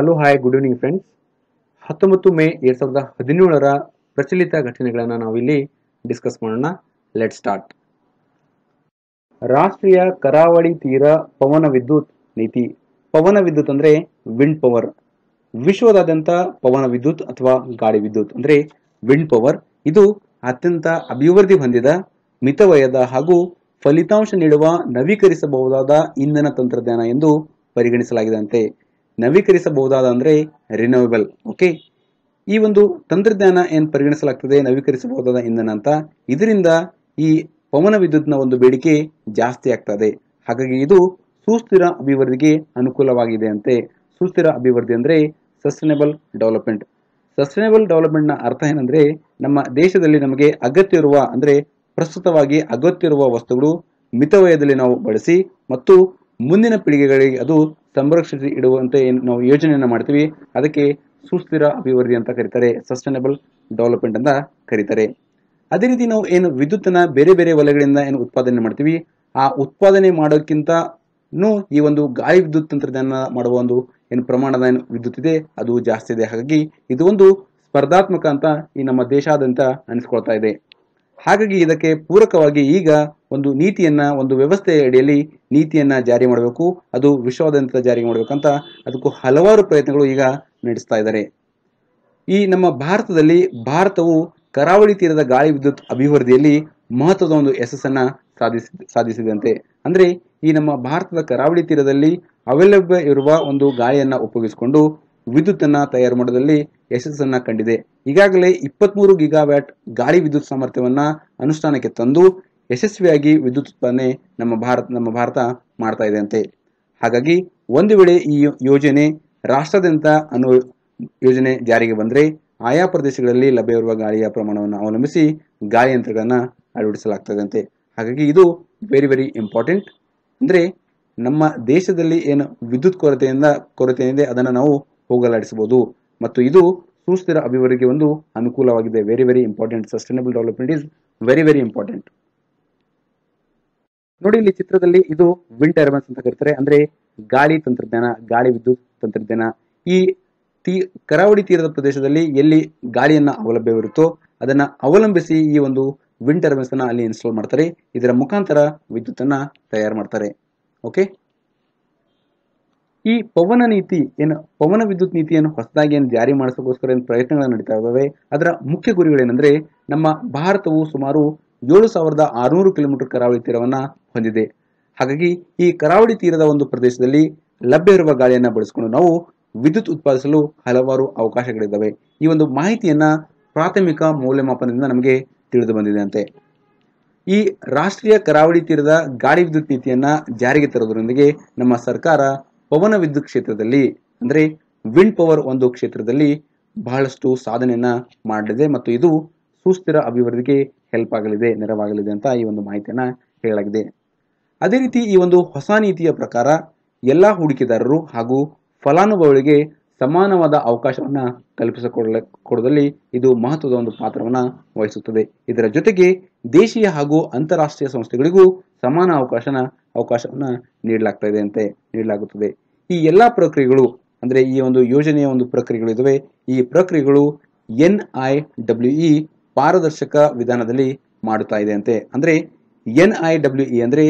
Hello hi good evening friends ಹತ್ತೊಂಬತ್ತು May ಎರಡ್ ಸಾವಿರದ ಹದಿನೇಳರ ಪ್ರಚಲಿತ ಘಟನೆಗಳನ್ನು ನಾವಿಲ್ಲಿ ಡಿಸ್ಕಸ್ ಮಾಡೋಣ. ಲೆಟ್ ಸ್ಟಾರ್ಟ್ ರಾಷ್ಟ್ರೀಯ ಕರಾವಳಿ ತೀರ ಪವನ ವಿದ್ಯುತ್ ನೀತಿ. ಪವನ ವಿದ್ಯುತ್ ಅಂದ್ರೆ ವಿಂಡ್ ಪವರ್ ವಿಶ್ವದಾದ್ಯಂತ ಪವನ ವಿದ್ಯುತ್ ಅಥವಾ ಗಾಳಿ ವಿದ್ಯುತ್ ಅಂದ್ರೆ ವಿಂಡ್ ಪವರ್ ಇದು ಅತ್ಯಂತ ಅಭಿವೃದ್ಧಿ ಹೊಂದಿದ ಮಿತವಯದ ಹಾಗೂ ಫಲಿತಾಂಶ ನೀಡುವ ನವೀಕರಿಸಬಹುದಾದ ಇಂಧನ ತಂತ್ರಜ್ಞಾನ ಎಂದು ಪರಿಗಣಿಸಲಾಗಿದಂತೆ. ನವೀಕರಿಸಬಹುದಾದ ಅಂದರೆ ರಿನೋವೇಬಲ್ ಓಕೆ ಈ ಒಂದು ತಂತ್ರಜ್ಞಾನ ಏನು ಪರಿಗಣಿಸಲಾಗ್ತದೆ, ನವೀಕರಿಸಬಹುದಾದ ಇಂಧನ ಅಂತ, ಇದರಿಂದ ಈ ಪವನ ವಿದ್ಯುತ್ನ ಒಂದು ಬೇಡಿಕೆ ಜಾಸ್ತಿ ಆಗ್ತದೆ. ಹಾಗಾಗಿ ಇದು ಸುಸ್ಥಿರ ಅಭಿವೃದ್ಧಿಗೆ ಅನುಕೂಲವಾಗಿದೆ ಅಂತೆ. ಸುಸ್ಥಿರ ಅಭಿವೃದ್ಧಿ ಅಂದರೆ ಸಸ್ಟೈನಬಲ್ ಡೆವಲಪ್ಮೆಂಟ್ ಸಸ್ಟೈನಬಲ್ ಡೆವಲಪ್ಮೆಂಟ್ನ ಅರ್ಥ ಏನಂದರೆ, ನಮ್ಮ ದೇಶದಲ್ಲಿ ನಮಗೆ ಅಗತ್ಯ ಇರುವ ಅಂದ್ರೆ ಪ್ರಸ್ತುತವಾಗಿ ಅಗತ್ಯ ವಸ್ತುಗಳು ಮಿತವಯದಲ್ಲಿ ನಾವು ಬಳಸಿ ಮತ್ತು ಮುಂದಿನ ಪೀಳಿಗೆಗಳಿಗೆ ಅದು ಸಂರಕ್ಷಿಸಿ ಇಡುವಂತೆ ನಾವು ಯೋಜನೆಯನ್ನು ಮಾಡ್ತೀವಿ. ಅದಕ್ಕೆ ಸುಸ್ಥಿರ ಅಭಿವೃದ್ಧಿ ಅಂತ ಕರೀತಾರೆ ಸಸ್ಟೈನಬಲ್ ಡೆವಲಪ್ಮೆಂಟ್ ಅಂತ ಕರೀತಾರೆ. ಅದೇ ರೀತಿ ನಾವು ಏನು ವಿದ್ಯುತ್ತನ್ನ ಬೇರೆ ಬೇರೆ ವಲಯಗಳಿಂದ ಏನು ಉತ್ಪಾದನೆ ಮಾಡ್ತೀವಿ. ಆ ಉತ್ಪಾದನೆ ಮಾಡೋಕ್ಕಿಂತ ಈ ಒಂದು ಗಾಳಿ ವಿದ್ಯುತ್ ತಂತ್ರಜ್ಞಾನ ಮಾಡುವ ಒಂದು ಏನು ಪ್ರಮಾಣದ ಏನು ವಿದ್ಯುತ್ ಇದೆ, ಅದು ಜಾಸ್ತಿ ಇದೆ. ಹಾಗಾಗಿ ಇದು ಒಂದು ಸ್ಪರ್ಧಾತ್ಮಕ ಅಂತ ಈ ನಮ್ಮ ದೇಶಾದ್ಯಂತ ಅನಿಸ್ಕೊಳ್ತಾ ಇದೆ. ಹಾಗಾಗಿ ಇದಕ್ಕೆ ಪೂರಕವಾಗಿ ಈಗ ಒಂದು ನೀತಿಯನ್ನ, ಒಂದು ವ್ಯವಸ್ಥೆಯ ಅಡಿಯಲ್ಲಿ ನೀತಿಯನ್ನ ಜಾರಿ ಮಾಡಬೇಕು. ಅದು ವಿಶ್ವಾದ್ಯಂತ ಜಾರಿ ಮಾಡಬೇಕಂತ ಅದಕ್ಕೂ ಹಲವಾರು ಪ್ರಯತ್ನಗಳು ಈಗ ನಡೆಸ್ತಾ ಇದ್ದಾರೆ. ಈ ನಮ್ಮ ಭಾರತದಲ್ಲಿ ಭಾರತವು ಕರಾವಳಿ ತೀರದ ಗಾಳಿ ವಿದ್ಯುತ್ ಅಭಿವೃದ್ಧಿಯಲ್ಲಿ ಮಹತ್ವದ ಒಂದು ಯಶಸ್ಸನ್ನ ಸಾಧಿಸಿ, ಸಾಧಿಸಿದಂತೆ. ಅಂದ್ರೆ ಈ ನಮ್ಮ ಭಾರತದ ಕರಾವಳಿ ತೀರದಲ್ಲಿ ಅವೈಲೇಬಲ್ ಇರುವ ಒಂದು ಗಾಳಿಯನ್ನ ಉಪಯೋಗಿಸಿಕೊಂಡು ವಿದ್ಯುತ್ ಅನ್ನ ತಯಾರು ಮಾಡೋದ್ರಲ್ಲಿ ಯಶಸ್ಸನ್ನು ಕಂಡಿದೆ. ಈಗಾಗಲೇ ಇಪ್ಪತ್ಮೂರು ಗಿಗಾವ್ಯಾಟ್ ಗಾಳಿ ವಿದ್ಯುತ್ ಸಾಮರ್ಥ್ಯವನ್ನ ಅನುಷ್ಠಾನಕ್ಕೆ ತಂದು ಯಶಸ್ವಿಯಾಗಿ ವಿದ್ಯುತ್ ಉತ್ಪಾದನೆ ನಮ್ಮ ಭಾರತ ನಮ್ಮ ಭಾರತ ಮಾಡ್ತಾ ಇದೆ ಅಂತೆ ಹಾಗಾಗಿ ಒಂದು ವೇಳೆ ಈ ಯೋಜನೆ ರಾಷ್ಟ್ರದಂತ ಅನು ಯೋಜನೆ ಜಾರಿಗೆ ಬಂದರೆ ಆಯಾ ಪ್ರದೇಶಗಳಲ್ಲಿ ಲಭ್ಯವಿರುವ ಗಾಳಿಯ ಪ್ರಮಾಣವನ್ನು ಅವಲಂಬಿಸಿ ಗಾಳಿ ಯಂತ್ರಗಳನ್ನು ಅಳವಡಿಸಲಾಗ್ತದೆ ಅಂತೆ ಹಾಗಾಗಿ ಇದು ವೆರಿ ವೆರಿ ಇಂಪಾರ್ಟೆಂಟ್ ಅಂದರೆ ನಮ್ಮ ದೇಶದಲ್ಲಿ ಏನು ವಿದ್ಯುತ್ ಕೊರತೆಯಿಂದ ಕೊರತೆ ಅದನ್ನು ನಾವು ಹೋಗಲಾಡಿಸಬಹುದು. ಮತ್ತು ಇದು ಸುಸ್ಥಿರ ಅಭಿವೃದ್ಧಿಗೆ ಒಂದು ಅನುಕೂಲವಾಗಿದೆ. Very very important sustainable development is very very important ನೋಡಿ, ಇಲ್ಲಿ ಚಿತ್ರದಲ್ಲಿ ಇದು ವಿಂಡ್ ಟರ್ಬೈನ್ಸ್ ಅಂತ ಕರೀತಾರೆ. ಅಂದ್ರೆ ಗಾಳಿ ತಂತ್ರಜ್ಞಾನ, ಗಾಳಿ ವಿದ್ಯುತ್ ತಂತ್ರಜ್ಞಾನ. ಈ ತೀ, ಕರಾವಳಿ ತೀರದ ಪ್ರದೇಶದಲ್ಲಿ ಎಲ್ಲಿ ಗಾಳಿಯನ್ನ ಅವಲಭ್ಯವಿರುತ್ತೋ ಅದನ್ನ ಅವಲಂಬಿಸಿ ಈ ಒಂದು ವಿಂಡ್ ಟರ್ಬೈನ್ಸ್ ಅಲ್ಲಿ ಇನ್ಸ್ಟಾಲ್ ಮಾಡ್ತಾರೆ. ಇದರ ಮುಖಾಂತರ ವಿದ್ಯುತ್ ಅನ್ನ ತಯಾರು ಮಾಡ್ತಾರೆ. ಓಕೆ ಈ ಪವನ ನೀತಿ ಏನು, ಪವನ ವಿದ್ಯುತ್ ನೀತಿಯನ್ನು ಹೊಸದಾಗಿ ಏನು ಜಾರಿ ಮಾಡಿಸೋಕೋಸ್ಕರ ಏನು ಪ್ರಯತ್ನಗಳನ್ನು ನಡೀತಾ ಇದ್ದಾವೆ, ಅದರ ಮುಖ್ಯ ಗುರಿಗಳೇನೆಂದರೆ ನಮ್ಮ ಭಾರತವು ಸುಮಾರು ಏಳು ಸಾವಿರದ ಆರುನೂರು ಕಿಲೋಮೀಟರ್ ಕರಾವಳಿ ತೀರವನ್ನ ಹೊಂದಿದೆ. ಹಾಗಾಗಿ ಈ ಕರಾವಳಿ ತೀರದ ಒಂದು ಪ್ರದೇಶದಲ್ಲಿ ಲಭ್ಯವಿರುವ ಇರುವ ಗಾಳಿಯನ್ನ ಬಳಸಿಕೊಂಡು ನಾವು ವಿದ್ಯುತ್ ಉತ್ಪಾದಿಸಲು ಹಲವಾರು ಅವಕಾಶಗಳಿದ್ದಾವೆ. ಈ ಒಂದು ಮಾಹಿತಿಯನ್ನ ಪ್ರಾಥಮಿಕ ಮೌಲ್ಯಮಾಪನದಿಂದ ನಮಗೆ ತಿಳಿದು ಬಂದಿದೆ ಅಂತೆ ಈ ರಾಷ್ಟ್ರೀಯ ಕರಾವಳಿ ತೀರದ ಗಾಳಿ ವಿದ್ಯುತ್ ನೀತಿಯನ್ನ ಜಾರಿಗೆ ತರೋದ್ರೊಂದಿಗೆ ನಮ್ಮ ಸರ್ಕಾರ ಪವನ ವಿದ್ಯುತ್ ಕ್ಷೇತ್ರದಲ್ಲಿ, ಅಂದ್ರೆ ವಿಂಡ್ ಪವರ್ ಒಂದು ಕ್ಷೇತ್ರದಲ್ಲಿ ಬಹಳಷ್ಟು ಸಾಧನೆಯನ್ನ ಮಾಡಲಿದೆ ಮತ್ತು ಇದು ಸುಸ್ಥಿರ ಅಭಿವೃದ್ಧಿಗೆ ಹೆಲ್ಪ್ ಆಗಲಿದೆ, ನೆರವಾಗಲಿದೆ ಅಂತ ಈ ಒಂದು ಮಾಹಿತಿಯನ್ನ ಹೇಳಲಾಗಿದೆ. ಅದೇ ರೀತಿ ಈ ಒಂದು ಹೊಸ ನೀತಿಯ ಪ್ರಕಾರ ಎಲ್ಲಾ ಹೂಡಿಕೆದಾರರು ಹಾಗೂ ಫಲಾನುಭವಿಗಳಿಗೆ ಸಮಾನವಾದ ಅವಕಾಶವನ್ನ ಕಲ್ಪಿಸಿಕೊಡಲ ಇದು ಮಹತ್ವದ ಒಂದು ಪಾತ್ರವನ್ನ ವಹಿಸುತ್ತದೆ. ಇದರ ಜೊತೆಗೆ ದೇಶೀಯ ಹಾಗೂ ಅಂತಾರಾಷ್ಟ್ರೀಯ ಸಂಸ್ಥೆಗಳಿಗೂ ಸಮಾನ ಅವಕಾಶನ ಅವಕಾಶವನ್ನ ನೀಡಲಾಗ್ತಾ ಇದೆ ಅಂತೆ ನೀಡಲಾಗುತ್ತದೆ. ಈ ಎಲ್ಲ ಪ್ರಕ್ರಿಯೆಗಳು, ಅಂದರೆ ಈ ಒಂದು ಯೋಜನೆಯ ಒಂದು ಪ್ರಕ್ರಿಯೆಗಳು ಇದಾವೆ. ಈ ಪ್ರಕ್ರಿಯೆಗಳು ಎನ್ ಐ ಡಬ್ಲ್ಯೂ ಇ ಪಾರದರ್ಶಕ ವಿಧಾನದಲ್ಲಿ ಮಾಡುತ್ತಾ ಇದೆ ಅಂತೆ. ಅಂದರೆ ಎನ್ ಐ ಡಬ್ಲ್ಯೂ ಇ ಅಂದರೆ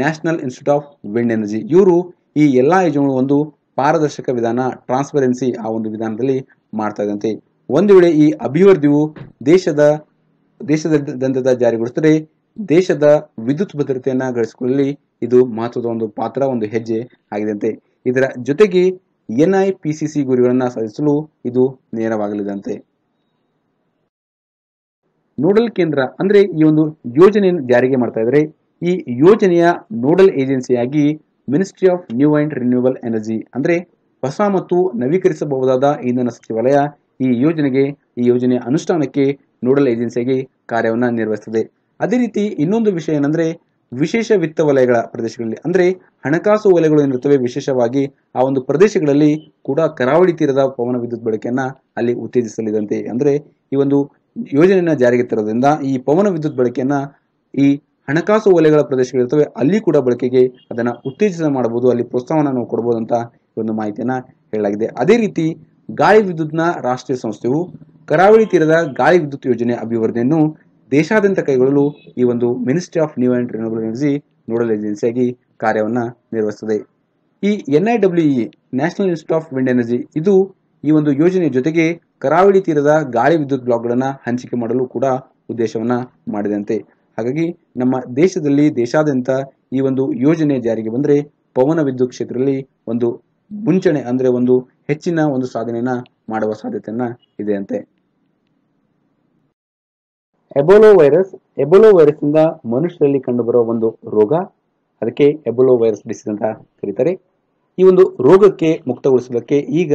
national institute of wind energy. ಇವರು ಈ ಎಲ್ಲ ಯೋಜನೆಗಳು ಒಂದು ಪಾರದರ್ಶಕ ವಿಧಾನ, ಟ್ರಾನ್ಸ್ಪರೆನ್ಸಿ ಆ ಒಂದು ವಿಧಾನದಲ್ಲಿ ಮಾಡ್ತಾ ಇದಂತೆ ಒಂದು ವೇಳೆ ಈ ಅಭಿವೃದ್ಧಿಯು ದೇಶದ ದೇಶದ ದಂತದ ಜಾರಿಗೊಳಿಸಿದರೆ ದೇಶದ ವಿದ್ಯುತ್ ಭದ್ರತೆಯನ್ನ ಗಳಿಸಿಕೊಳ್ಳಲಿ. ಇದು ಮಹತ್ವದ ಒಂದು ಪಾತ್ರ, ಒಂದು ಹೆಜ್ಜೆ ಆಗಿದಂತೆ. ಇದರ ಜೊತೆಗೆ ಎನ್ಐ ಪಿಸಿಸಿ ಗುರಿಗಳನ್ನ ಸಾಧಿಸಲು ಇದು ನೇರವಾಗಲಿದಂತೆ. ನೋಡಲ್ ಕೇಂದ್ರ ಅಂದ್ರೆ ಈ ಒಂದು ಯೋಜನೆಯನ್ನು ಜಾರಿಗೆ ಮಾಡ್ತಾ ಇದ್ದಾರೆ ಈ ಯೋಜನೆಯ nodal ಏಜೆನ್ಸಿಯಾಗಿ ministry of new and renewal energy ಅಂದ್ರೆ ಹೊಸ ಮತ್ತು ನವೀಕರಿಸಬಹುದಾದ ಇಂಧನ ಸಚಿವಾಲಯ ಈ ಯೋಜನೆಗೆ, ಈ ಯೋಜನೆಯ ಅನುಷ್ಠಾನಕ್ಕೆ ನೋಡಲ್ ಏಜೆನ್ಸಿಯಾಗಿ ಕಾರ್ಯವನ್ನು ನಿರ್ವಹಿಸುತ್ತದೆ. ಅದೇ ರೀತಿ ಇನ್ನೊಂದು ವಿಷಯ ಏನಂದ್ರೆ ವಿಶೇಷ ವಿತ್ತ ವಲಯಗಳ ಪ್ರದೇಶಗಳಲ್ಲಿ, ಅಂದ್ರೆ ಹಣಕಾಸು ವಲಯಗಳು ಏನಿರ್ತವೆ ವಿಶೇಷವಾಗಿ ಆ ಒಂದು ಪ್ರದೇಶಗಳಲ್ಲಿ ಕೂಡ ಕರಾವಳಿ ತೀರದ ಪವನ ವಿದ್ಯುತ್ ಬಳಕೆಯನ್ನ ಅಲ್ಲಿ ಉತ್ತೇಜಿಸಲಿದಂತೆ. ಅಂದ್ರೆ ಈ ಒಂದು ಯೋಜನೆಯನ್ನ ಜಾರಿಗೆ ತರೋದ್ರಿಂದ ಈ ಪವನ ವಿದ್ಯುತ್ ಬಳಕೆಯನ್ನ ಈ ಹಣಕಾಸು ವಲಯಗಳ ಪ್ರದೇಶಗಳಿರ್ತವೆ ಅಲ್ಲಿ ಕೂಡ ಬಳಕೆಗೆ ಅದನ್ನ ಉತ್ತೇಜಿಸ ಮಾಡಬಹುದು, ಅಲ್ಲಿ ಪ್ರೋತ್ಸಾಹನ ನಾವು ಕೊಡಬಹುದು ಅಂತ ಒಂದು ಮಾಹಿತಿಯನ್ನ ಹೇಳಲಾಗಿದೆ. ಅದೇ ರೀತಿ ಗಾಳಿ ವಿದ್ಯುತ್ನ ರಾಷ್ಟ್ರೀಯ ಸಂಸ್ಥೆಯು ಕರಾವಳಿ ತೀರದ ಗಾಳಿ ವಿದ್ಯುತ್ ಯೋಜನೆ ಅಭಿವೃದ್ಧಿಯನ್ನು ದೇಶಾದ್ಯಂತ ಕೈಗೊಳ್ಳಲು ಈ ಒಂದು ministry of new and renewable energy nodal ಏಜೆನ್ಸಿಯಾಗಿ ಕಾರ್ಯವನ್ನ ನಿರ್ವಹಿಸುತ್ತದೆ. ಈ N I W E national institute of wind energy ಇದು ಈ ಒಂದು ಯೋಜನೆಯ ಜೊತೆಗೆ ಕರಾವಳಿ ತೀರದ ಗಾಳಿ ವಿದ್ಯುತ್ ಬ್ಲಾಕ್ಗಳನ್ನು ಹಂಚಿಕೆ ಮಾಡಲು ಕೂಡ ಉದ್ದೇಶವನ್ನ ಮಾಡಿದಂತೆ. ಹಾಗಾಗಿ ನಮ್ಮ ದೇಶದಲ್ಲಿ ದೇಶಾದ್ಯಂತ ಈ ಒಂದು ಯೋಜನೆ ಜಾರಿಗೆ ಬಂದರೆ ಪವನ ವಿದ್ಯುತ್ ಕ್ಷೇತ್ರದಲ್ಲಿ ಒಂದು ಮುಂಚಣೆ ಅಂದರೆ ಒಂದು ಹೆಚ್ಚಿನ ಒಂದು ಸಾಧನೆಯನ್ನು ಮಾಡುವ ಸಾಧ್ಯತೆಯನ್ನು ಇದೆ ಅಂತೆ. ಎಬೋಲೋ ವೈರಸ್ ಎಬೋಲೋ ವೈರಸ್ ಇಂದ ಮನುಷ್ಯರಲ್ಲಿ ಕಂಡುಬರುವ ಒಂದು ರೋಗ, ಅದಕ್ಕೆ ಎಬೋಲೋ ವೈರಸ್ ಡಿಸೀಸ್ ಅಂತ ಕರೀತಾರೆ. ಈ ಒಂದು ರೋಗಕ್ಕೆ ಮುಕ್ತಗೊಳಿಸೋದಕ್ಕೆ ಈಗ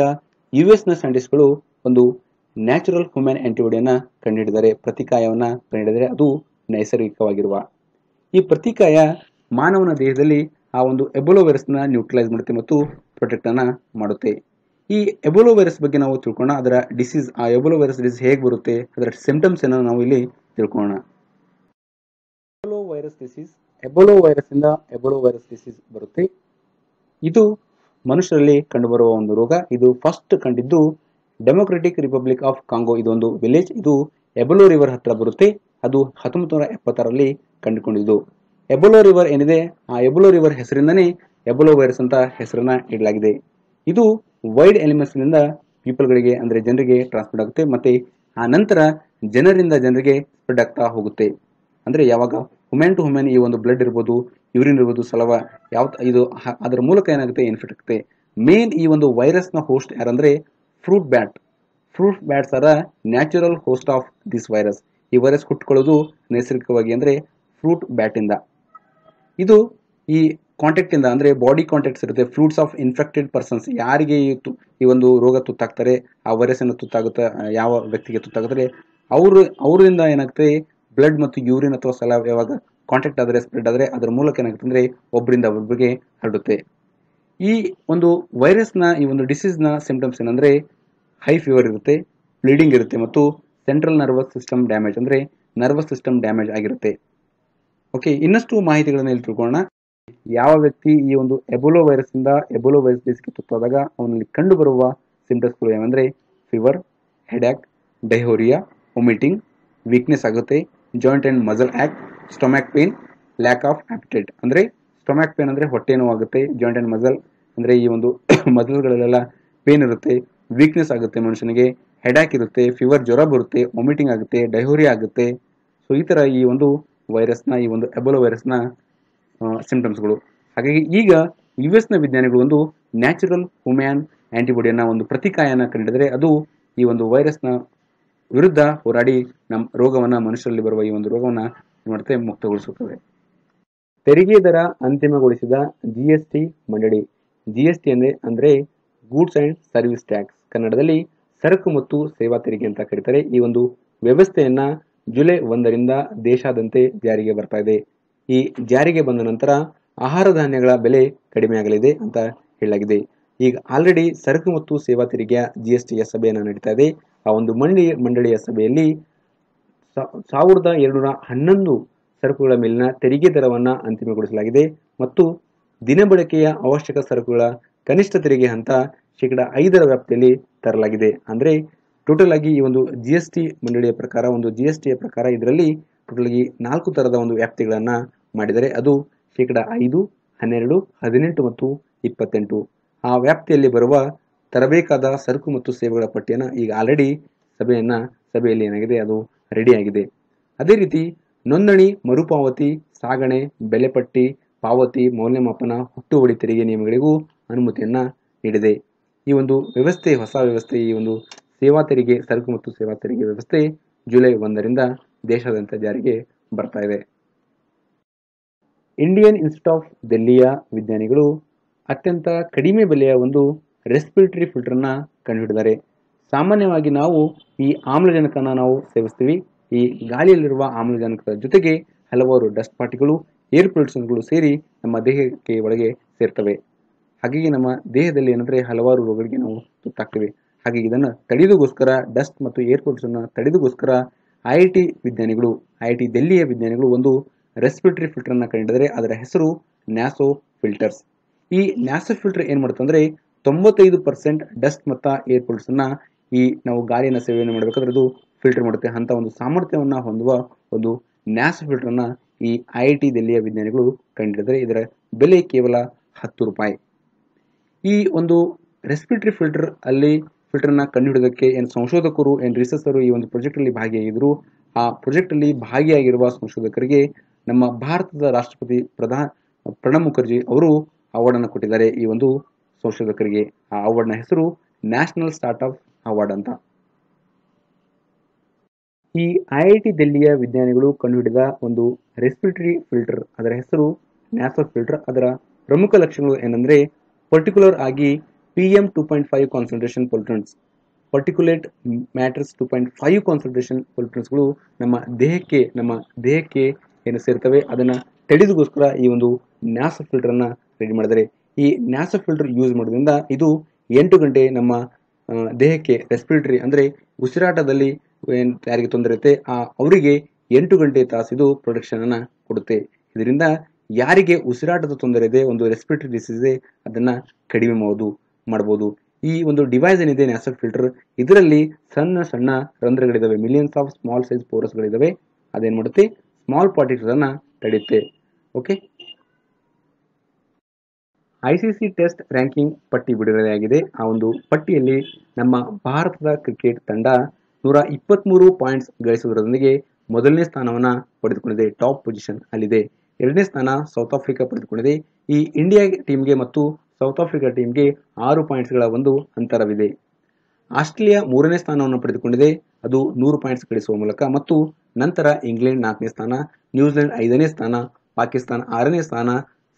ಯು ಎಸ್ನ ಸೈಂಟಿಸ್ಟ್ಗಳು ಒಂದು ನ್ಯಾಚುರಲ್ ಹ್ಯೂಮನ್ ಆಂಟಿಬಾಡಿಯನ್ನ ಕಂಡುಹಿಡಿದರೆ, ಪ್ರತಿಕಾಯವನ್ನ ಕಂಡುಹಿಡಿದರೆ ಅದು ನೈಸರ್ಗಿಕವಾಗಿರುವ. ಈ ಪ್ರತಿಕಾಯ ಮಾನವನ ದೇಹದಲ್ಲಿ ಆ ಒಂದು ಎಬೋಲೋ ವೈರಸ್ನ ನ್ಯೂಟ್ರಲೈಸ್ ಮಾಡುತ್ತೆ ಮತ್ತು ಪ್ರೊಟೆಕ್ಟ್ ಅನ್ನ ಮಾಡುತ್ತೆ. ಈ ಎಬೋಲೋ ವೈರಸ್ ಬಗ್ಗೆ ನಾವು ತಿಳ್ಕೊಳ್ಳೋಣ, ಅದರ ಡಿಸೀಸ್ ಆ ಎಬೋಲೋ ವೈರಸ್ ಡಿಸೀಸ್ ಹೇಗೆ ಬರುತ್ತೆ, ಅದರ ಸಿಂಪ್ಟಮ್ಸ್ ಅನ್ನು ನಾವು ಇಲ್ಲಿ ತಿಳ್ಕೊಳ್ಳೋಣ Ebola virus disease Ebola virus ಇಂದ ಎಬೋಲೋ ವೈರಸ್ ಡಿಸೀಸ್ ಬರುತ್ತೆ. ಇದು ಮನುಷ್ಯರಲ್ಲಿ ಕಂಡುಬರುವ ಒಂದು ರೋಗ. ಇದು ಫಸ್ಟ್ ಕಂಡಿದ್ದು ಡೆಮೊಕ್ರೆಟಿಕ್ ರಿಪಬ್ಲಿಕ್ ಆಫ್ ಕಾಂಗೋ ಇದೊಂದು ವಿಲೇಜ್ ಇದು ಎಬೊಲೋ ರಿವರ್ ಹತ್ರ ಬರುತ್ತೆ. ಅದು ಹತ್ತೊಂಬತ್ತು ನೂರ ಎಪ್ಪತ್ತಾರಲ್ಲಿ ಕಂಡುಕೊಂಡಿದ್ದು. ಎಬೊಲೋ ರಿವರ್ ಏನಿದೆ? ಆ ಎಬೊಲೋ ರಿವರ್ ಹೆಸರಿಂದನೇ ಎಬೊಲೋ ವೈರಸ್ ಅಂತ ಹೆಸರನ್ನ ಇಡಲಾಗಿದೆ. ಇದು ವೈಡ್ ಎಲಿಮೆಂಟ್ಸ್ನಿಂದ ಪೀಪಲ್ಗಳಿಗೆ ಅಂದ್ರೆ ಜನರಿಗೆ ಟ್ರಾನ್ಸ್ಮಿಟ್ ಆಗುತ್ತೆ. ಮತ್ತೆ ಆ ನಂತರ ಜನರಿಂದ ಜನರಿಗೆ ಸ್ಪ್ರೆಡ್ ಆಗ್ತಾ ಹೋಗುತ್ತೆ. ಅಂದ್ರೆ ಯಾವಾಗ ಹುಮೆನ್ ಟು ಹುಮೆನ್ ಈ ಒಂದು ಬ್ಲಡ್ ಇರ್ಬೋದು ಯೂರಿನ್ ಇರ್ಬೋದು, ಸಲವ ಯಾವ ಇದು ಅದರ ಮೂಲಕ ಏನಾಗುತ್ತೆ ಇನ್ಫೆಕ್ಟ್ ಆಗುತ್ತೆ? ಮೇನ್ ಈ ಒಂದು ವೈರಸ್ನ ಹೋಸ್ಟ್ ಯಾರಂದ್ರೆ fruit bat fruit bats are natural host of this virus ಈ ವೈರಸ್ ಹುಟ್ಕೊಳ್ಳೋದು ನೈಸರ್ಗಿಕವಾಗಿ ಅಂದ್ರೆ ಫ್ರೂಟ್ ಬ್ಯಾಟ್ ಇಂದ. ಇದು ಈ ಕಾಂಟ್ಯಾಕ್ಟ್ ಇಂದ, ಅಂದ್ರೆ ಬಾಡಿ ಕಾಂಟ್ಯಾಕ್ಟ್ಸ್ ಇರುತ್ತೆ ಫ್ರೂಟ್ಸ್ ಆಫ್ ಇನ್ಫೆಕ್ಟೆಡ್ ಪರ್ಸನ್ಸ್ ಯಾರಿಗೆ ಈ ತು- ಈ ಒಂದು ರೋಗ ತುತ್ತಾಗ್ತಾರೆ, ಆ ವೈರಸ್ ಅನ್ನು ತುತ್ತಾಗುತ್ತೆ, ಯಾವ ವ್ಯಕ್ತಿಗೆ ತುತ್ತಾಗುತ್ತಾರೆ, ಅವರು, ಅವರಿಂದ ಏನಾಗ್ತದೆ ಬ್ಲಡ್ ಮತ್ತು ಯೂರಿನ್ ಅಥವಾ ಸಲ ಯಾವಾಗ ಕಾಂಟ್ಯಾಕ್ಟ್ ಆದರೆ ಸ್ಪ್ರೆಡ್ ಆದರೆ, ಅದರ ಮೂಲಕ ಏನಾಗುತ್ತೆ ಅಂದ್ರೆ ಒಬ್ಬರಿಂದ ಒಬ್ಬರಿಗೆ ಹರಡುತ್ತೆ. ಈ ಒಂದು ವೈರಸ್ನ ಈ ಒಂದು ಡಿಸೀಸ್ನ ಸಿಂಪ್ಟಮ್ಸ್ ಏನಂದ್ರೆ ಹೈ ಫೀವರ್ ಇರುತ್ತೆ ಬ್ಲೀಡಿಂಗ್ ಇರುತ್ತೆ ಮತ್ತು ಸೆಂಟ್ರಲ್ ನರ್ವಸ್ ಸಿಸ್ಟಮ್ ಡ್ಯಾಮೇಜ್ ಅಂದ್ರೆ ನರ್ವಸ್ ಸಿಸ್ಟಮ್ ಡ್ಯಾಮೇಜ್ ಆಗಿರುತ್ತೆ. ಓಕೆ ಇನ್ನಷ್ಟು ಮಾಹಿತಿಗಳನ್ನು ಇಲ್ಲಿ ತಿಳ್ಕೊಳ್ಳೋಣ. ಯಾವ ವ್ಯಕ್ತಿ ಈ ಒಂದು ಎಬೋಲೋ ವೈರಸ್ ಇಂದ ಎಬೋಲೋ ವೈರಸ್ ಬೇಸಿಗೆ ತುತ್ತಾದಾಗ ಅವನಲ್ಲಿ ಕಂಡುಬರುವ ಸಿಂಪ್ಟಮ್ಸ್ಗಳು ಏನಂದ್ರೆ fever headache diarrhoea vomiting weakness ಆಗುತ್ತೆ joint and muscle act stomach pain lack of appetite ಅಂದ್ರೆ ಸ್ಟೊಮ್ಯಾಕ್ ಪೇನ್ ಅಂದ್ರೆ ಹೊಟ್ಟೆ ನೋವಾಗುತ್ತೆ ಜಾಯಿಂಟ್ ಅಂಡ್ ಮಸಲ್ ಅಂದ್ರೆ ಈ ಒಂದು ಮಸಲ್ಗಳಲ್ಲೆಲ್ಲ ಪೇನ್ ಇರುತ್ತೆ ವೀಕ್ನೆಸ್ ಆಗುತ್ತೆ ಮನುಷ್ಯನಿಗೆ ಹೆಡ್ಯಾಕ್ ಇರುತ್ತೆ ಫೀವರ್ ಜ್ವರ ಬರುತ್ತೆ ವಾಮಿಟಿಂಗ್ ಆಗುತ್ತೆ ಡೈಹೋರಿಯಾ ಆಗುತ್ತೆ. ಸೊ ಈ ತರ ಈ ಒಂದು ವೈರಸ್ನ, ಈ ಒಂದು ಎಬೋಲೋ ವೈರಸ್ನ ಸಿಂಪ್ಟಮ್ಸ್ಗಳು ಹಾಗಾಗಿ ಈಗ ಯು ನ ವಿಜ್ಞಾನಿಗಳು ಒಂದು ನ್ಯಾಚುರಲ್ ಹುಮ್ಯಾನ್ ಆಂಟಿಬಾಡಿಯನ್ನ ಒಂದು ಪ್ರತಿಕಾಯನ ಕಂಡಿಡಿದರೆ ಅದು ಈ ಒಂದು ವೈರಸ್ನ ವಿರುದ್ಧ ಹೋರಾಡಿ ನಮ್ಮ ರೋಗವನ್ನ, ಮನುಷ್ಯರಲ್ಲಿ ಬರುವ ಈ ಒಂದು ರೋಗವನ್ನ ಮಾಡುತ್ತೆ ಮುಕ್ತಗೊಳಿಸುತ್ತದೆ. ತೆರಿಗೆ ದರ ಅಂತಿಮಗೊಳಿಸಿದ ಜಿ ಎಸ್ ಟಿ ಮಂಡಳಿ. ಜಿ ಎಸ್ ಟಿ ಅಂದ್ರೆ, ಅಂದರೆ ಗೂಡ್ಸ್ ಅಂಡ್ ಸರ್ವಿಸ್ ಟ್ಯಾಕ್ಸ್ ಕನ್ನಡದಲ್ಲಿ ಸರಕು ಮತ್ತು ಸೇವಾ ತೆರಿಗೆ ಅಂತ ಕರೀತಾರೆ. ಈ ಒಂದು ವ್ಯವಸ್ಥೆಯನ್ನ ಜುಲೈ ಒಂದರಿಂದ ದೇಶಾದ್ಯಂತ ಜಾರಿಗೆ ಬರ್ತಾ ಇದೆ. ಈ ಜಾರಿಗೆ ಬಂದ ನಂತರ ಆಹಾರ ಧಾನ್ಯಗಳ ಬೆಲೆ ಕಡಿಮೆಯಾಗಲಿದೆ ಅಂತ ಹೇಳಲಾಗಿದೆ. ಈಗ ಆಲ್ರೆಡಿ ಸರಕು ಮತ್ತು ಸೇವಾ ತೆರಿಗೆಯ ಜಿ ಎಸ್ ಟಿಯ ಸಭೆಯನ್ನು ನಡೀತಾ ಇದೆ. ಆ ಒಂದು ಮಂಡಳಿ, ಮಂಡಳಿಯ ಸಭೆಯಲ್ಲಿ ಸಾವಿರದ ಎರಡುನೂರ ಹನ್ನೊಂದು ಸರಕುಗಳ ಮೇಲಿನ ತೆರಿಗೆ ದರವನ್ನು ಅಂತಿಮಗೊಳಿಸಲಾಗಿದೆ ಮತ್ತು ದಿನಬಳಕೆಯ ಅವಶ್ಯಕ ಸರಕುಗಳ ಕನಿಷ್ಠ ತೆರಿಗೆ ಹಂತ ಶೇಕಡ ಐದರ ವ್ಯಾಪ್ತಿಯಲ್ಲಿ ತರಲಾಗಿದೆ. ಅಂದರೆ ಟೋಟಲ್ ಆಗಿ ಈ ಒಂದು ಜಿ ಎಸ್ ಟಿ ಮಂಡಳಿಯ ಪ್ರಕಾರ, ಒಂದು ಜಿ ಎಸ್ ಟಿಯ ಪ್ರಕಾರ ಇದರಲ್ಲಿ ಟೋಟಲ್ ಆಗಿ ನಾಲ್ಕು ಥರದ ಒಂದು ವ್ಯಾಪ್ತಿಗಳನ್ನ ಮಾಡಿದರೆ ಅದು ಶೇಕಡ ಐದು, ಹನ್ನೆರಡು, ಹದಿನೆಂಟು ಮತ್ತು ಇಪ್ಪತ್ತೆಂಟು. ಆ ವ್ಯಾಪ್ತಿಯಲ್ಲಿ ಬರುವ ತರಬೇಕಾದ ಸರಕು ಮತ್ತು ಸೇವೆಗಳ ಪಟ್ಟಿಯನ್ನು ಈಗ ಆಲ್ರೆಡಿ ಸಭೆಯನ್ನು, ಸಭೆಯಲ್ಲಿ ಏನಾಗಿದೆ, ಅದು ರೆಡಿಯಾಗಿದೆ ಅದೇ ರೀತಿ ನೋಂದಣಿ, ಮರುಪಾವತಿ, ಸಾಗಣೆ, ಬೆಲೆ ಪಟ್ಟಿ, ಪಾವತಿ, ಮೌಲ್ಯಮಾಪನ, ಹುಟ್ಟುವಳಿ ತೆರಿಗೆ ನಿಯಮಗಳಿಗೂ ಅನುಮತಿಯನ್ನು ನೀಡಿದೆ. ಈ ಒಂದು ವ್ಯವಸ್ಥೆ, ಹೊಸ ವ್ಯವಸ್ಥೆ, ಈ ಒಂದು ಸೇವಾ ತೆರಿಗೆ, ಸರಕು ಮತ್ತು ಸೇವಾ ತೆರಿಗೆ ವ್ಯವಸ್ಥೆ ಜುಲೈ ಒಂದರಿಂದ ದೇಶಾದ್ಯಂತ ಜಾರಿಗೆ ಬರ್ತಾ ಇದೆ. ಇಂಡಿಯನ್ ಇನ್ಸ್ಟಿಟ್ಯೂಟ್ ಆಫ್ ದೆಲ್ಲಿಯ ವಿಜ್ಞಾನಿಗಳು ಅತ್ಯಂತ ಕಡಿಮೆ ಬೆಲೆಯ ಒಂದು ರೆಸ್ಪಿರೇಟರಿ ಫಿಲ್ಟರ್ನ ಕಂಡುಹಿಡಿದ್ದಾರೆ ಸಾಮಾನ್ಯವಾಗಿ ನಾವು ಈ ಆಮ್ಲಜನಕನ ನಾವು ಸೇವಿಸ್ತೀವಿ. ಈ ಗಾಳಿಯಲ್ಲಿರುವ ಆಮ್ಲಜನಕದ ಜೊತೆಗೆ ಹಲವಾರು ಡಸ್ಟ್ ಪಾರ್ಟಿಗಳು ಏರ್ ಪೊಲ್ಯೂಷನ್ಗಳು ಸೇರಿ ನಮ್ಮ ದೇಹಕ್ಕೆ ಒಳಗೆ ಸೇರ್ತವೆ. ಹಾಗಾಗಿ ನಮ್ಮ ದೇಹದಲ್ಲಿ ಏನಂದರೆ ಹಲವಾರು ರೋಗಗಳಿಗೆ ನಾವು ತುತ್ತಾಗ್ತೇವೆ. ಹಾಗೆ ಇದನ್ನು ತಡೆಯೋದಕ್ಕೋಸ್ಕರ ಡಸ್ಟ್ ಮತ್ತು ಏರ್ ಪೊಲ್ಯೂಷನ್ನ ತಡೆಯೋದಕ್ಕೋಸ್ಕರ ಐ ಐ ಟಿ ವಿಜ್ಞಾನಿಗಳು ಐ ಐ ಟಿ ದೆಲ್ಲಿಯ ವಿಜ್ಞಾನಿಗಳು ಒಂದು ರೆಸ್ಪಿರೇಟರಿ ಫಿಲ್ಟರ್ನ ಕಂಡಿಡಿದರೆ ಅದರ ಹೆಸರು ನ್ಯಾಸೋ ಫಿಲ್ಟರ್ಸ್ ಈ ನ್ಯಾಸೋ ಫಿಲ್ಟರ್ ಏನ್ ಮಾಡುತ್ತೆ ಅಂದ್ರೆ ತೊಂಬತ್ತೈದು ಪರ್ಸೆಂಟ್ ಡಸ್ಟ್ ಮತ್ತು ಏರ್ ಪೊಲ್ಯೂಷನ್ನ ಈ ನಾವು ಗಾಳಿಯನ್ನು ಸೇವನೆ ಮಾಡಬೇಕಾದ್ರೆ ಅದು ಫಿಲ್ಟರ್ ಮಾಡುತ್ತೆ. ಅಂತ ಒಂದು ಸಾಮರ್ಥ್ಯವನ್ನು ಹೊಂದುವ ಒಂದು ನ್ಯಾಸ್ ಫಿಲ್ಟರ್ನ ಈ ಐ ಐ ಟಿ ದೆಲ್ಲಿಯ ವಿಜ್ಞಾನಿಗಳು ಕಂಡುಹಿಡಿದರೆ ಇದರ ಬೆಲೆ ಕೇವಲ ಹತ್ತು ರೂಪಾಯಿ. ಈ ಒಂದು ರೆಸ್ಪಿರೇಟರಿ ಫಿಲ್ಟರ್ ಅಲ್ಲಿ ಫಿಲ್ಟರ್ನ ಕಂಡುಹಿಡಿದಕ್ಕೆ ಏನು ಸಂಶೋಧಕರು, ಏನು ರಿಸರ್ಚರು ಈ ಒಂದು ಪ್ರಾಜೆಕ್ಟಲ್ಲಿ ಭಾಗಿಯಾಗಿದ್ದರು ಆ ಪ್ರಾಜೆಕ್ಟಲ್ಲಿ ಭಾಗಿಯಾಗಿರುವ ಸಂಶೋಧಕರಿಗೆ ನಮ್ಮ ಭಾರತದ ರಾಷ್ಟ್ರಪತಿ ಪ್ರಧಾನ, ಪ್ರಣಬ್ ಮುಖರ್ಜಿ ಅವರು ಅವಾರ್ಡನ್ನು ಕೊಟ್ಟಿದ್ದಾರೆ. ಈ ಒಂದು ಸಂಶೋಧಕರಿಗೆ ಆ ಅವಾರ್ಡ್ನ ಹೆಸರು ನ್ಯಾಷನಲ್ ಸ್ಟಾರ್ಟ್ಅಪ್ ಅವಾರ್ಡ್ ಅಂತ. ಈ ಐ ಐ ಟಿ ದೆಲ್ಲಿಯ ವಿಜ್ಞಾನಿಗಳು ಕಂಡುಹಿಡಿದ ಒಂದು ರೆಸ್ಪಿರೇಟರಿ ಫಿಲ್ಟರ್ ಅದರ ಹೆಸರು ನ್ಯಾಸರ್ ಫಿಲ್ಟರ್ ಅದರ ಪ್ರಮುಖ ಲಕ್ಷಣಗಳು ಏನಂದ್ರೆ ಪರ್ಟಿಕ್ಯುಲರ್ ಆಗಿ P M two point five concentration pollutants particulate matters two point five concentration ಪೊಲ್ಯೂಟನ್ಸ್ಗಳು ನಮ್ಮ ದೇಹಕ್ಕೆ ನಮ್ಮ ದೇಹಕ್ಕೆ ಏನು ಸೇರ್ತವೆ, ಅದನ್ನ ತಡೆದಗೋಸ್ಕರ ಈ ಒಂದು ನ್ಯಾಸ ಫಿಲ್ಟರನ್ನು ರೆಡಿ ಮಾಡಿದರೆ ಈ ನ್ಯಾಸ ಫಿಲ್ಟರ್ ಯೂಸ್ ಮಾಡೋದ್ರಿಂದ ಇದು ಎಂಟು ಗಂಟೆ ನಮ್ಮ ದೇಹಕ್ಕೆ ರೆಸ್ಪಿರೇಟರಿ ಅಂದರೆ ಉಸಿರಾಟದಲ್ಲಿ ಯಾರಿಗೆ ತೊಂದರೆ ಇರುತ್ತೆ, ಆ, ಅವರಿಗೆ ಎಂಟು ಗಂಟೆ ತಾಸು ಇದು ಪ್ರೊಟೆಕ್ಷನ್ ಅನ್ನ ಕೊಡುತ್ತೆ. ಇದರಿಂದ ಯಾರಿಗೆ ಉಸಿರಾಟದ ತೊಂದರೆ ಇದೆ, ಒಂದು ರೆಸ್ಪಿರೇಟರಿ ಡಿಸೀಸ್ ಇದೆ, ಅದನ್ನು ಕಡಿಮೆ ಮಾಡೋದು ಮಾಡ್ಬೋದು. ಈ ಒಂದು ಡಿವೈಸ್ ಏನಿದೆ ನ್ಯಾಸಲ್ ಫಿಲ್ಟರ್ ಇದರಲ್ಲಿ ಸಣ್ಣ ಸಣ್ಣ ರಂಧ್ರಗಳಿದ್ದಾವೆ ಮಿಲಿಯನ್ಸ್ ಆಫ್ ಸ್ಮಾಲ್ ಸೈಜ್ ಪೋರಸ್ಗಳಿದ್ದಾವೆ ಅದೇನು ಮಾಡುತ್ತೆ ಸ್ಮಾಲ್ ಪಾರ್ಟಿಕಲ್ ಅನ್ನ ತಡೆಯುತ್ತೆ ಓಕೆ ಐಸಿಸಿ ಟೆಸ್ಟ್ ರ್ಯಾಂಕಿಂಗ್ ಪಟ್ಟಿ ಬಿಡುಗಡೆಯಾಗಿದೆ ಆ ಒಂದು ಪಟ್ಟಿಯಲ್ಲಿ ನಮ್ಮ ಭಾರತದ ಕ್ರಿಕೆಟ್ ತಂಡ ನೂರ ಇಪ್ಪತ್ಮೂರು ಪಾಯಿಂಟ್ಸ್ ಗಳಿಸುವುದರೊಂದಿಗೆ ಮೊದಲನೇ ಸ್ಥಾನವನ್ನ ಪಡೆದುಕೊಂಡಿದೆ. ಟಾಪ್ ಪೊಸಿಷನ್ ಅಲ್ಲಿದೆ. ಎರಡನೇ ಸ್ಥಾನ ಸೌತ್ ಆಫ್ರಿಕಾ ಪಡೆದುಕೊಂಡಿದೆ. ಈ ಇಂಡಿಯಾ ಟೀಮ್ಗೆ ಮತ್ತು ಸೌತ್ ಆಫ್ರಿಕಾ ಟೀಮ್ಗೆ ಆರು ಪಾಯಿಂಟ್ಸ್ಗಳ ಒಂದು ಅಂತರವಿದೆ. ಆಸ್ಟ್ರೇಲಿಯಾ ಮೂರನೇ ಸ್ಥಾನವನ್ನು ಪಡೆದುಕೊಂಡಿದೆ. ಅದು ನೂರು ಪಾಯಿಂಟ್ಸ್ ಗಳಿಸುವ ಮೂಲಕ ಮತ್ತು ನಂತರ ಇಂಗ್ಲೆಂಡ್ ನಾಲ್ಕನೇ ಸ್ಥಾನ, ನ್ಯೂಜಿಲೆಂಡ್ ಐದನೇ ಸ್ಥಾನ, ಪಾಕಿಸ್ತಾನ ಆರನೇ ಸ್ಥಾನ,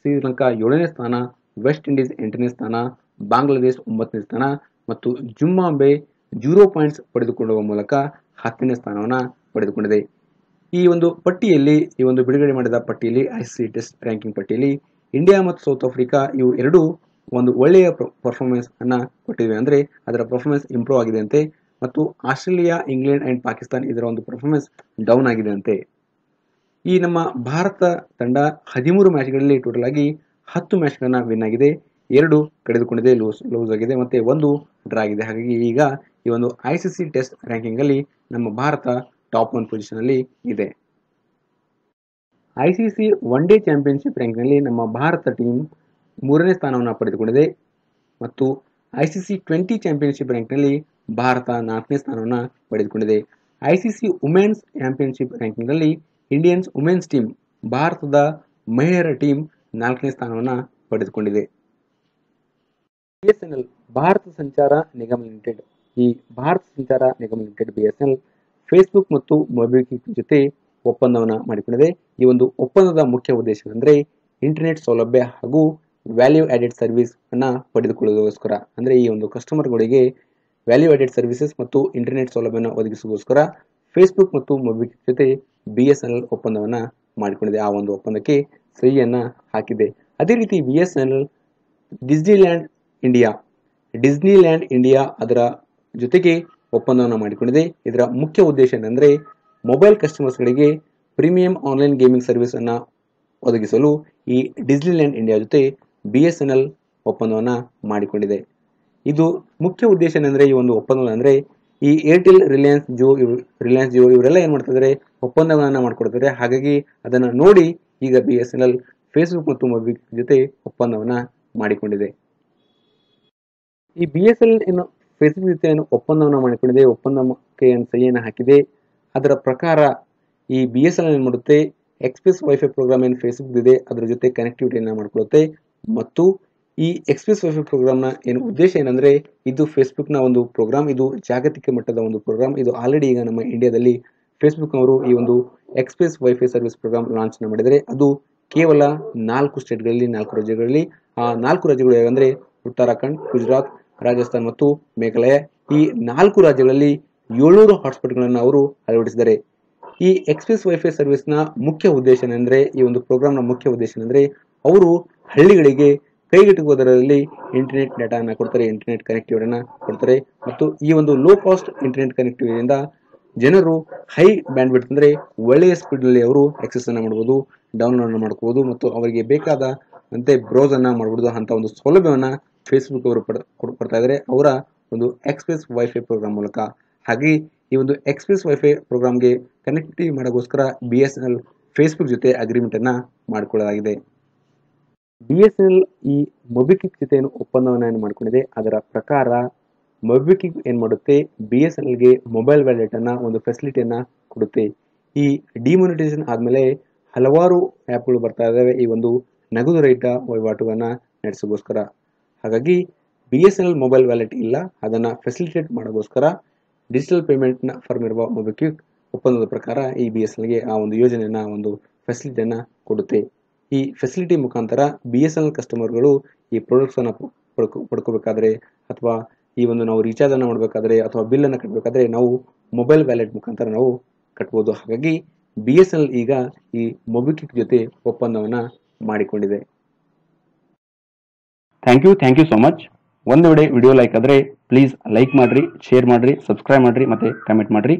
ಶ್ರೀಲಂಕಾ ಏಳನೇ ಸ್ಥಾನ, ವೆಸ್ಟ್ ಇಂಡೀಸ್ ಎಂಟನೇ ಸ್ಥಾನ, ಬಾಂಗ್ಲಾದೇಶ್ ಒಂಬತ್ತನೇ ಸ್ಥಾನ ಮತ್ತು ಜುಂಬಾಂಬೆ ಜೀರೋ ಪಾಯಿಂಟ್ಸ್ ಪಡೆದುಕೊಳ್ಳುವ ಮೂಲಕ ಹತ್ತನೇ ಸ್ಥಾನವನ್ನು ಪಡೆದುಕೊಂಡಿದೆ. ಈ ಒಂದು ಪಟ್ಟಿಯಲ್ಲಿ, ಈ ಒಂದು ಬಿಡುಗಡೆ ಮಾಡಿದ ಪಟ್ಟಿಯಲ್ಲಿ ಐ ಸಿ ಟೆಸ್ಟ್ ರ್ಯಾಂಕಿಂಗ್ ಪಟ್ಟಿಯಲ್ಲಿ ಇಂಡಿಯಾ ಮತ್ತು ಸೌತ್ ಆಫ್ರಿಕಾ ಇವು ಎರಡೂ ಒಂದು ಒಳ್ಳೆಯ ಪರ್ಫಾರ್ಮೆನ್ಸ್ ಅನ್ನು ಕೊಟ್ಟಿವೆ. ಅಂದರೆ ಅದರ ಪರ್ಫಾರ್ಮೆನ್ಸ್ ಇಂಪ್ರೂವ್ ಆಗಿದೆ ಅಂತೆ. ಮತ್ತು ಆಸ್ಟ್ರೇಲಿಯಾ, ಇಂಗ್ಲೆಂಡ್ ಅಂಡ್ ಪಾಕಿಸ್ತಾನ್ ಇದರ ಒಂದು ಪರ್ಫಾರ್ಮೆನ್ಸ್ ಡೌನ್ ಆಗಿದೆ ಅಂತೆ ಈ ನಮ್ಮ ಭಾರತ ತಂಡ ಹದಿಮೂರು ಮ್ಯಾಚ್ಗಳಲ್ಲಿ ಟೋಟಲ್ ಆಗಿ ಹತ್ತು ಮ್ಯಾಚ್ಗಳನ್ನ ವಿನ್ ಆಗಿದೆ. ಎರಡು ಕಳೆದುಕೊಂಡಿದೆ ಲೂಸ್ ಲೂಸ್ ಆಗಿದೆ ಮತ್ತೆ ಒಂದು ಡ್ರಾ ಆಗಿದೆ. ಹಾಗಾಗಿ ಈಗ ಈ ಒಂದು ಐ ಸಿ ಸಿ ಟೆಸ್ಟ್ ನಮ್ಮ ಭಾರತ ಟಾಪ್ ಒನ್ ಪೊಸಿಷನ್ ಅಲ್ಲಿ ಇದೆ. I C one day championship ರ್ಯಾಂಕ್ನಲ್ಲಿ ನಮ್ಮ ಭಾರತ ಟೀಮ್ ಮೂರನೇ ಸ್ಥಾನವನ್ನು ಪಡೆದುಕೊಂಡಿದೆ. ಮತ್ತು I C C twenty championship ರ್ಯಾಂಕ್ನಲ್ಲಿ Bharat ನಾಲ್ಕನೇ ಸ್ಥಾನವನ್ನು ಪಡೆದುಕೊಂಡಿದೆ. ಐಸಿಸಿ ವುಮೆನ್ಸ್ ಚಾಂಪಿಯನ್ಶಿಪ್ ರ್ಯಾಂಕಿಂಗ್ನಲ್ಲಿ ಇಂಡಿಯನ್ಸ್ ವುಮೆನ್ಸ್ ಟೀಮ್ ಭಾರತದ ಮಹಿಳೆಯರ ಟೀಮ್ ನಾಲ್ಕನೇ ಸ್ಥಾನವನ್ನು ಪಡೆದುಕೊಂಡಿದೆ. B S N L Bharat Sanchar Nigam limited. ಈ Bharat Sanchar Nigam limited B S N L Facebook ಮತ್ತು ಮೊಬಿಕ್ವಿಕ್ ಜೊತೆ ಒಪ್ಪಂದವನ್ನು ಮಾಡಿಕೊಂಡಿದೆ. ಈ ಒಂದು ಒಪ್ಪಂದದ ಮುಖ್ಯ ಉದ್ದೇಶವೆಂದರೆ ಇಂಟರ್ನೆಟ್ ಸೌಲಭ್ಯ ಹಾಗೂ ವ್ಯಾಲ್ಯೂ ಆ್ಯಡೆಡ್ ಸರ್ವಿಸ್ ಅನ್ನು ಪಡೆದುಕೊಳ್ಳುವುದಕ್ಕೋಸ್ಕರ. ಅಂದರೆ ಈ ಒಂದು ಕಸ್ಟಮರ್ಗಳಿಗೆ ವ್ಯಾಲ್ಯೂ ಆಡೆಡ್ ಸರ್ವಿಸಸ್ ಮತ್ತು ಇಂಟರ್ನೆಟ್ ಸೌಲಭ್ಯವನ್ನು ಒದಗಿಸುವುದಕ್ಕೋಸ್ಕರ ಫೇಸ್ಬುಕ್ ಮತ್ತು ಮೊಬಿಕ್ವಿಕ್ ಜೊತೆ ಬಿ ಎಸ್ ಎನ್ ಎಲ್ ಒಪ್ಪಂದವನ್ನು ಮಾಡಿಕೊಂಡಿದೆ. ಆ ಒಂದು ಒಪ್ಪಂದಕ್ಕೆ ಸಹಿಯನ್ನು ಹಾಕಿದೆ. ಅದೇ ರೀತಿ B S N L Disneyland India Disneyland India ಅದರ ಜೊತೆಗೆ ಒಪ್ಪಂದವನ್ನು ಮಾಡಿಕೊಂಡಿದೆ. ಇದರ ಮುಖ್ಯ ಉದ್ದೇಶ ಏನೆಂದರೆ ಮೊಬೈಲ್ ಕಸ್ಟಮರ್ಸ್ಗಳಿಗೆ ಪ್ರೀಮಿಯಂ ಆನ್ಲೈನ್ ಗೇಮಿಂಗ್ ಸರ್ವಿಸ್ ಅನ್ನ ಒದಗಿಸಲು ಈ ಡಿಸ್ನಿಲ್ಯಾಂಡ್ ಇಂಡಿಯಾ ಜೊತೆ ಬಿ ಎಸ್ ಎನ್ ಎಲ್ ಒಪ್ಪಂದವನ್ನು ಮಾಡಿಕೊಂಡಿದೆ. ಇದು ಮುಖ್ಯ ಉದ್ದೇಶ ಏನಂದ್ರೆ, ಈ ಒಂದು ಒಪ್ಪಂದ ಅಂದ್ರೆ, ಈ ಏರ್ಟೆಲ್ ರಿಲಯನ್ಸ್ ಜಿಯೋ ಇವ್- ರಿಲಯನ್ಸ್ ಜಿಯೋ ಇವರೆಲ್ಲ ಏನ್ ಮಾಡ್ತಿದ್ದಾರೆ ಒಪ್ಪಂದಗಳನ್ನ ಮಾಡ್ಕೊಡ್ತಾರೆ ಹಾಗಾಗಿ ಅದನ್ನ ನೋಡಿ ಈಗ B S N L Facebook ಮತ್ತು ಮೊಬಿಕ್ ಜೊತೆ ಒಪ್ಪಂದವನ್ನ ಮಾಡಿಕೊಂಡಿದೆ. ಈ ಬಿ ಎಸ್ ಎಲ್ ಏನು ಫೇಸ್ಬುಕ್ ಜೊತೆ ಏನು ಒಪ್ಪಂದವನ್ನು ಮಾಡಿಕೊಂಡಿದೆ, ಒಪ್ಪಂದಕ್ಕೆ ಸಹಿಯನ್ನು ಹಾಕಿದೆ, ಅದರ ಪ್ರಕಾರ ಈ ಬಿ ಎಸ್ ಎಲ್ ಏನು ಮಾಡುತ್ತೆ ಎಕ್ಸ್ಪ್ರೆಸ್ ವೈಫೈ ಪ್ರೋಗ್ರಾಮ್ ಏನು ಫೇಸ್ಬುಕ್ ಇದೆ, ಅದರ ಜೊತೆ ಕನೆಕ್ಟಿವಿಟಿಯನ್ನು ಮಾಡಿಕೊಳ್ಳುತ್ತೆ ಮತ್ತು ಈ ಎಕ್ಸ್ಪ್ರೆಸ್ ವೈಫೈ ಪ್ರೋಗ್ರಾಮ್ನ ಏನು ಉದ್ದೇಶ ಏನಂದ್ರೆ, ಇದು ಫೇಸ್ಬುಕ್ನ ಒಂದು ಪ್ರೋಗ್ರಾಮ್ ಇದು ಜಾಗತಿಕ ಮಟ್ಟದ ಒಂದು ಪ್ರೋಗ್ರಾಮ್ ಇದು ಆಲ್ರೆಡಿ ಈಗ ನಮ್ಮ ಇಂಡಿಯಾದಲ್ಲಿ ಫೇಸ್ಬುಕ್ ಅವರು ಈ ಒಂದು express WiFi service program launch ಮಾಡಿದರೆ ಅದು ಕೇವಲ ನಾಲ್ಕು ಸ್ಟೇಟ್ಗಳಲ್ಲಿ ನಾಲ್ಕು ರಾಜ್ಯಗಳಲ್ಲಿ. ಆ ನಾಲ್ಕು ರಾಜ್ಯಗಳು ಯಾವಂದರೆ ಉತ್ತರಾಖಂಡ್, ಗುಜರಾತ್, ರಾಜಸ್ಥಾನ್ ಮತ್ತು ಮೇಘಾಲಯ. ಈ ನಾಲ್ಕು ರಾಜ್ಯಗಳಲ್ಲಿ ಏಳ್ನೂರು ಹಾಟ್ಸ್ಪಾಟ್ಗಳನ್ನು ಅವರು ಅಳವಡಿಸಿದ್ದಾರೆ. ಈ ಎಕ್ಸ್ಪ್ರೆಸ್ ವೈಫೈ ಸರ್ವಿಸ್ನ ಮುಖ್ಯ ಉದ್ದೇಶ ಏನಂದ್ರೆ, ಈ ಒಂದು ಪ್ರೋಗ್ರಾಮ್ನ ಮುಖ್ಯ ಉದ್ದೇಶ ಏನಂದ್ರೆ, ಅವರು ಹಳ್ಳಿಗಳಿಗೆ ಕೈಗೆಟುಕುವ ದರದಲ್ಲಿ ಇಂಟರ್ನೆಟ್ ಡೇಟಾನ ಕೊಡ್ತಾರೆ ಇಂಟರ್ನೆಟ್ ಕನೆಕ್ಟಿವಿಟಿನ ಕೊಡ್ತಾರೆ. ಮತ್ತು ಈ ಒಂದು ಲೋ ಕಾಸ್ಟ್ ಇಂಟರ್ನೆಟ್ ಕನೆಕ್ಟಿವಿಟಿಯಿಂದ ಜನರು ಹೈ ಬ್ಯಾಂಡ್ ಅಂದರೆ ಒಳ್ಳೆಯ ಸ್ಪೀಡ್ನಲ್ಲಿ ಅವರು ಆಕ್ಸೆಸ್ ಮಾಡ್ಬೋದು ಮಾಡಬಹುದು ಡೌನ್ಲೋಡ್ ಅನ್ನ ಮಾಡ್ಕೋಬಹುದು ಮತ್ತು ಅವರಿಗೆ ಬೇಕಾದ ಅಂತೆ ಬ್ರೌಸ್ ಮಾಡ್ಬಿಡೋದು ಅಂಥ ಒಂದು ಸೌಲಭ್ಯವನ್ನು ಫೇಸ್ಬುಕ್ ಅವರು ಪಡ, ಕೊಡ್- ಕೊಡ್ತಾ ಇದ್ದಾರೆ ಅವರ ಒಂದು ಎಕ್ಸ್ಪ್ರೆಸ್ ವೈಫೈ ಪ್ರೋಗ್ರಾಮ್ ಮೂಲಕ. ಹಾಗೆ ಈ ಒಂದು ಎಕ್ಸ್ಪ್ರೆಸ್ ವೈಫೈ ಪ್ರೋಗ್ರಾಮ್ಗೆ ಕನೆಕ್ಟಿವಿಟಿ ಮಾಡೋಕ್ಕೋಸ್ಕರ B S N L Facebook ಜೊತೆ ಅಗ್ರಿಮೆಂಟನ್ನು ಮಾಡಿಕೊಳ್ಳಲಾಗಿದೆ. ಬಿ ಎಸ್ ಎನ್ ಎಲ್ ಈ ಮೊಬಿಕ್ವಿಕ್ ಜೊತೆ ಏನು ಒಪ್ಪಂದವನ್ನು ಏನು ಮಾಡ್ಕೊಂಡಿದೆ. ಅದರ ಪ್ರಕಾರ ಮೊಬಿಕ್ವಿಕ್ ಏನು ಮಾಡುತ್ತೆ? ಬಿ ಎಸ್ ಎನ್ ಎಲ್ಗೆ ಮೊಬೈಲ್ ವ್ಯಾಲೆಟನ್ನು ಒಂದು ಫೆಸಿಲಿಟಿಯನ್ನು ಕೊಡುತ್ತೆ. ಈ ಡಿಮೋನಿಟೈಸೇಷನ್ ಆದಮೇಲೆ ಹಲವಾರು ಆ್ಯಪ್ಗಳು ಬರ್ತಾ ಇದ್ದಾವೆ ಈ ಒಂದು ನಗದು ರಹಿತ ವಹಿವಾಟುಗಳನ್ನು ನಡೆಸೋಗೋಸ್ಕರ ಹಾಗಾಗಿ B S N L mobile wallet ಇಲ್ಲ. ಅದನ್ನು ಫೆಸಿಲಿಟೇಟ್ ಮಾಡೋಕ್ಕೋಸ್ಕರ ಡಿಜಿಟಲ್ ಪೇಮೆಂಟ್ನ ಫರ್ಮ್ ಇರುವ ಮೊಬಿಕ್ವಿಕ್ ಒಪ್ಪಂದದ ಪ್ರಕಾರ ಈ ಬಿ ಎಸ್ ಎಲ್ಗೆ ಆ ಒಂದು ಯೋಜನೆಯನ್ನು, ಒಂದು ಫೆಸಿಲಿಟಿಯನ್ನು ಕೊಡುತ್ತೆ. ಈ ಫೆಸಿಲಿಟಿ ಮುಖಾಂತರ ಬಿ ಎಸ್ ಎನ್ ಎಲ್ ಕಸ್ಟಮರ್ಗಳು ಈ ಪ್ರಾಡಕ್ಟ್ಸನ್ನು ಪಡ್ಕೊ, ಪಡ್ಕೋಬೇಕಾದ್ರೆ ಅಥವಾ ಈ ಒಂದು ನಾವು ರೀಚಾರ್ಜ್ ಅನ್ನು ಮಾಡಬೇಕಾದ್ರೆ ಅಥವಾ ಬಿಲ್ ಅನ್ನು ಕಟ್ಟಬೇಕಾದ್ರೆ ನಾವು ಮೊಬೈಲ್ ವ್ಯಾಲೆಟ್ ಮುಖಾಂತರ ನಾವು ಕಟ್ಬೋದು. ಹಾಗಾಗಿ ಬಿ ಎಸ್ ಎನ್ ಎಲ್ ಈಗ ಈ ಮೊಬಿಕ್ವಿಕ್ ಜೊತೆ ಒಪ್ಪಂದವನ್ನು ಮಾಡಿಕೊಂಡಿದೆ. Thank you thank you so much ಒಂದು ವೇಳೆ ವಿಡಿಯೋ ಲೈಕ್ ಆದರೆ ಪ್ಲೀಸ್ ಲೈಕ್ ಮಾಡಿರಿ ಶೇರ್ ಮಾಡಿರಿ ಸಬ್ಸ್ಕ್ರೈಬ್ ಮಾಡಿರಿ ಮತ್ತೆ ಕಮೆಂಟ್ ಮಾಡಿರಿ.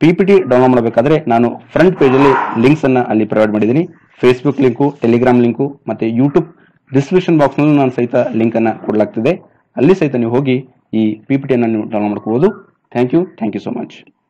ಪಿ ಪಿ ಟಿ ಡೌನ್ಲೋಡ್ ಮಾಡಬೇಕಾದ್ರೆ ನಾನು ಫ್ರಂಟ್ ಪೇಜಲ್ಲಿ ಲಿಂಕ್ಸನ್ನು ಅಲ್ಲಿ ಪ್ರೊವೈಡ್ ಮಾಡಿದ್ದೀನಿ. ಫೇಸ್ಬುಕ್ ಲಿಂಕು ಟೆಲಿಗ್ರಾಮ್ ಲಿಂಕು ಮತ್ತೆ ಯೂಟ್ಯೂಬ್ ಡಿಸ್ಕ್ರಿಪ್ಷನ್ ಬಾಕ್ಸ್ನಲ್ಲೂ ನಾನು ಸಹಿತ ಲಿಂಕ್ ಅನ್ನ ಕೊಡಲಾಗ್ತಿದೆ. ಅಲ್ಲಿ ಸಹಿತ ನೀವು ಹೋಗಿ ಈ ಪಿ ಪಿ ನೀವು ಡೌನ್ಲೋಡ್ ಮಾಡ್ಕೋಬಹುದು thank you thank you so much